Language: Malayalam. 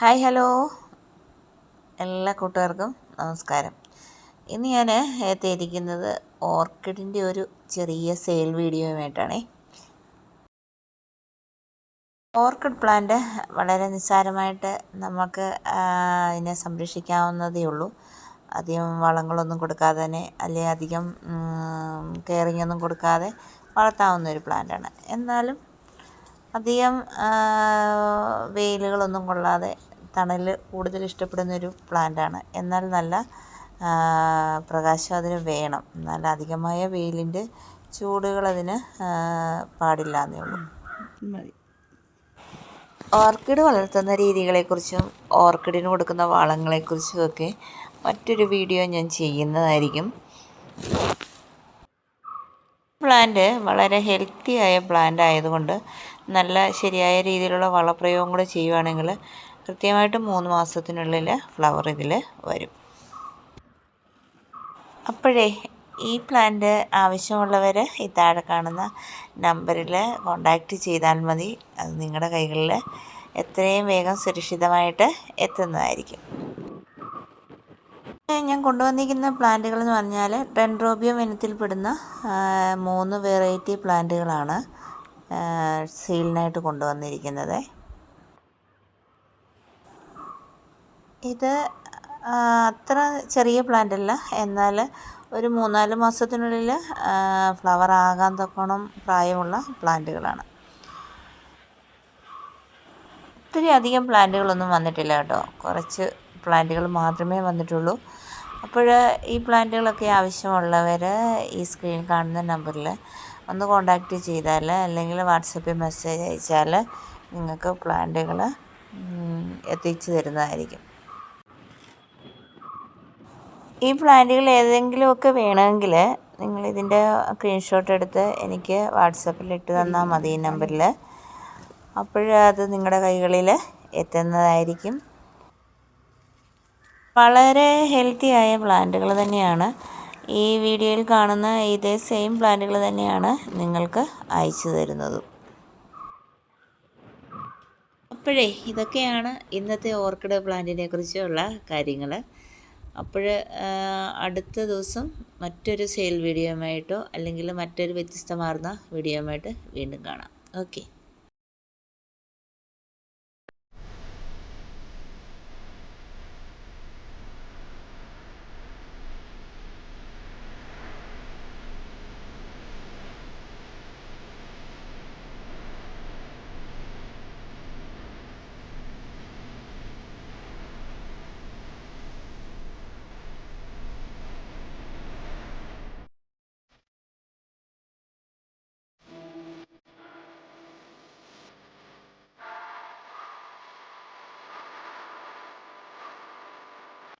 Hi hello. എല്ലാ കൂട്ടുകാർക്കും നമസ്കാരം. ഇന്ന് ഞാൻ എത്തിയിരിക്കുന്നത് ഓർക്കിഡിന്റെ ഒരു ചെറിയ സെയിൽ വീഡിയോയുമായിട്ടാണേ. ഓർക്കിഡ് പ്ലാന്റ് വളരെ നിസ്സാരമായിട്ട് നമുക്ക് അതിനെ സംരക്ഷിക്കാവുന്നതേ ഉള്ളൂ. അധികം വളങ്ങളൊന്നും കൊടുക്കാതെ തന്നെ അല്ലെങ്കിൽ അധികം കെയറിങ് ഒന്നും കൊടുക്കാതെ വളർത്താവുന്ന ഒരു പ്ലാന്റാണ് എന്നാലും അധികം വെയിലുകളൊന്നും കൊള്ളാതെ തണൽ കൂടുതൽ ഇഷ്ടപ്പെടുന്നൊരു പ്ലാന്റാണ്. എന്നാൽ നല്ല പ്രകാശം അതിന് വേണം. എന്നാൽ അധികമായ വെയിലിന്റെ ചൂടുകൾ അതിന് പാടില്ല എന്നേ ഉള്ളൂ. ഓർക്കിഡ് വളർത്തുന്ന രീതികളെക്കുറിച്ചും ഓർക്കിഡിന് കൊടുക്കുന്ന വളങ്ങളെക്കുറിച്ചും ഒക്കെ മറ്റൊരു വീഡിയോ ഞാൻ ചെയ്യുന്നതായിരിക്കും. പ്ലാന്റ് വളരെ ഹെൽത്തി ആയ പ്ലാന്റ് ആയതുകൊണ്ട് നല്ല ശരിയായ രീതിയിലുള്ള വളപ്രയോഗം കൂടെ ചെയ്യുവാണെങ്കിൽ കൃത്യമായിട്ട് മൂന്ന് മാസത്തിനുള്ളിൽ ഫ്ലവർ ഇതിൽ വരും. അപ്പോഴേ ഈ പ്ലാന്റ് ആവശ്യമുള്ളവർ ഈ താഴെ കാണുന്ന നമ്പറിൽ കോണ്ടാക്റ്റ് ചെയ്താൽ മതി. അത് നിങ്ങളുടെ കൈകളിൽ എത്രയും വേഗം സുരക്ഷിതമായിട്ട് എത്തുന്നതായിരിക്കും. ഞാൻ കൊണ്ടുവന്നിരിക്കുന്ന പ്ലാന്റുകൾ എന്ന് പറഞ്ഞാൽ ടെൻഡ്രോബിയം ഇനത്തിൽപ്പെടുന്ന മൂന്ന് വെറൈറ്റി പ്ലാന്റുകളാണ് സെയിലിനായിട്ട് കൊണ്ടുവന്നിരിക്കുന്നത്. ഇത് അത്ര ചെറിയ പ്ലാന്റ് അല്ല. എന്നാൽ ഒരു മൂന്നാൽ മാസത്തിനുള്ളിൽ ഫ്ലവർ ആകാൻ തക്കോണം പ്രായമുള്ള പ്ലാന്റുകളാണ് ഒത്തിരി അധികം പ്ലാന്റുകളൊന്നും വന്നിട്ടില്ല കേട്ടോ. കുറച്ച് പ്ലാന്റുകൾ മാത്രമേ വന്നിട്ടുള്ളൂ. അപ്പോൾ ഈ പ്ലാന്റുകളൊക്കെ ആവശ്യമുള്ളവർ ഈ സ്ക്രീനിൽ കാണുന്ന നമ്പറിൽ ഒന്ന് കോണ്ടാക്റ്റ് ചെയ്താൽ അല്ലെങ്കിൽ വാട്സപ്പിൽ മെസ്സേജ് അയച്ചാൽ നിങ്ങൾക്ക് പ്ലാന്റുകൾ എത്തിച്ചു തരുന്നതായിരിക്കും. ഈ പ്ലാന്റുകൾ ഏതെങ്കിലുമൊക്കെ വേണമെങ്കിൽ നിങ്ങൾ ഇതിന്റെ സ്ക്രീൻഷോട്ട് എടുത്ത് എനിക്ക് വാട്സപ്പിൽ ഇട്ട് തന്നാൽ മതി ഈ നമ്പറിൽ. അത് നിങ്ങളുടെ കൈകളിൽ എത്തുന്നതായിരിക്കും. വളരെ ഹെൽത്തി ആയ പ്ലാന്റുകൾ തന്നെയാണ്. ഈ വീഡിയോയിൽ കാണുന്ന ഇതേ സെയിം പ്ലാന്റുകൾ തന്നെയാണ് നിങ്ങൾക്ക് അയച്ചു തരുന്നതും. അപ്പോഴേ ഇതൊക്കെയാണ് ഇന്നത്തെ ഓർക്കിഡ് പ്ലാന്റിനെ കുറിച്ചുള്ള കാര്യങ്ങൾ. അപ്പോൾ അടുത്ത ദിവസം മറ്റൊരു സെയിൽ വീഡിയോയുമായിട്ടോ അല്ലെങ്കിൽ മറ്റൊരു വ്യത്യസ്തമാർന്ന വീഡിയോയുമായിട്ട് വീണ്ടും കാണാം. ഓക്കെ